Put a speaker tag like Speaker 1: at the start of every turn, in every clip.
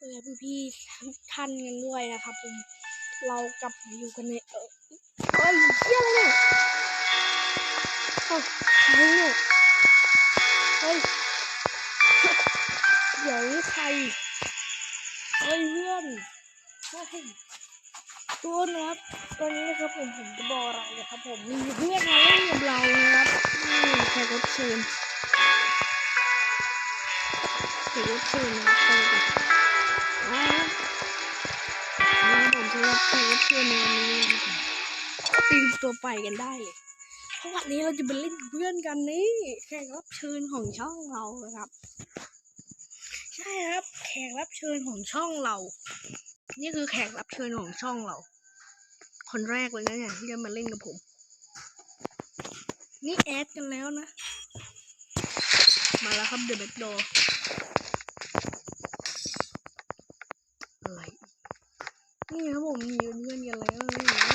Speaker 1: เออพี่ๆทุกท่านกันด้วยนะครับผมเรากลับมาอยู่กันในเออเอ้ยเฮียอะไรเนี่ยเอ้าใครเนี่ยเฮ้ยเดี๋ยวนี่ใครเฮ้ยเพื่อนเฮ้ยทุกคนะครับตอนนี้นะครับผมผมจะบอกอะไรนะครับผมมีเพื่อนมาเล่นกับเรานะครับนี่แขกรับเชิญแขกรับเชิญนะครับ ผมจะรับแขกรับเชิญในวันนี้นะครับตีมตัวไปกันได้เลยเพราะวันนี้เราจะไปเล่นเพื่อนกันนี่แขกรับเชิญของช่องเรานะครับ ใช่ครับ แขกรับเชิญของช่องเรา นี่คือแขกรับเชิญของช่องเรา คนแรกเลยนะเนี่ยที่จะมาเล่นกับผม นี่แอดกันแล้วนะ มาแล้วครับเดอะแบ็กดอีก นี่ครับผมมีเป็นเพื่อนกันแล้วนี่เห็นไหม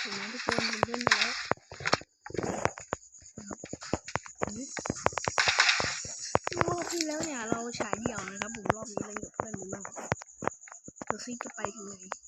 Speaker 1: เห็นไหมทุกคนเป็นเพื่อนกันแล้วนะครับนี่รอบที่แล้วเนี่ยเราฉายเดี่ยวนะครับผมรอบนี้เล่นกับเพื่อนดูบ้างเราซิจะไปถึงไหน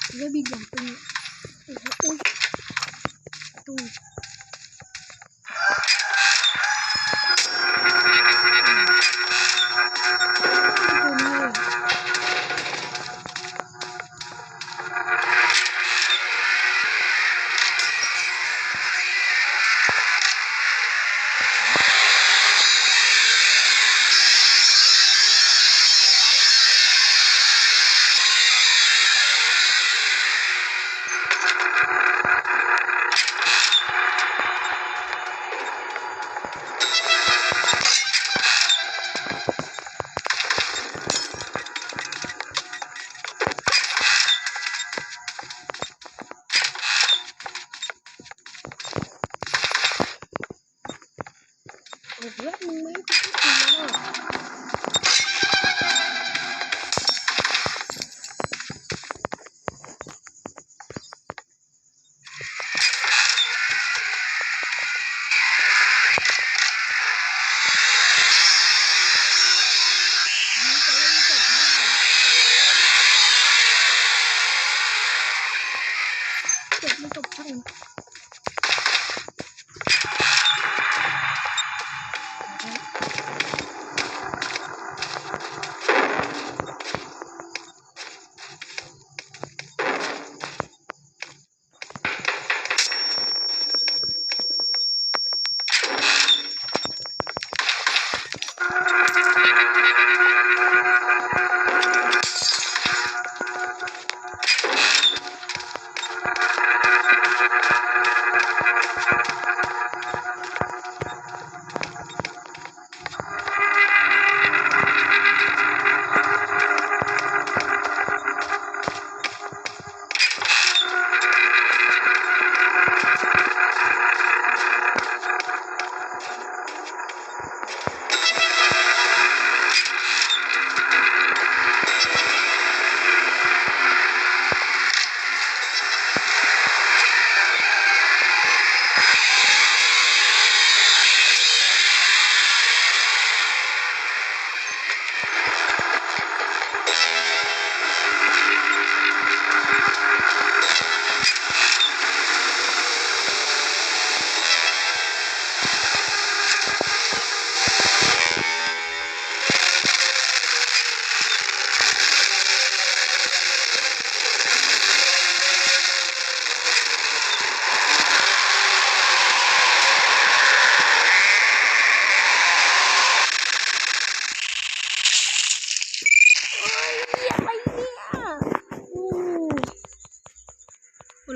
Speaker 1: เยอะบิ โอ้โหแล้วมึงไม่พูดถึงแล้วอะอั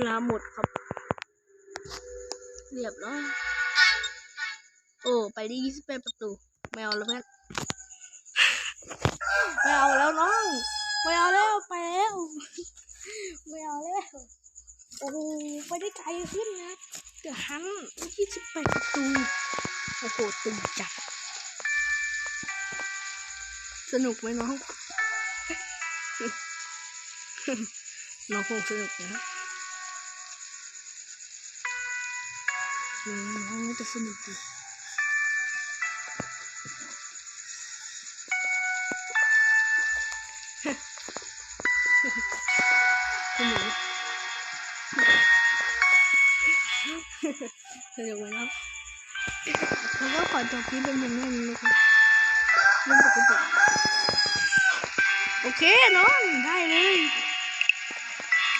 Speaker 1: ล่นาหมดครับ เรียบร้อย โอ้ ไปได้ยี่สิบแปดประตู ไม่เอาแล้วเพื่อน ไม่เอาแล้วน้อง ไม่เอาแล้วไปแล้ว ไม่เอาแล้ว โอ้ไปได้ไกลขึ้นนะเดี๋ยวหันยี่สิบแปดประตู โอ้โหตึงจัด สนุกไหมน้อง น้องคงสนุกนะ อืมน้องน่าจะสนุกดีคุณหนูสนุกไหมครับแล้วก็ขอจบคลิปเป็นเพียงแค่นี้นะครับเรื่องปกติโอเคน้องได้เลย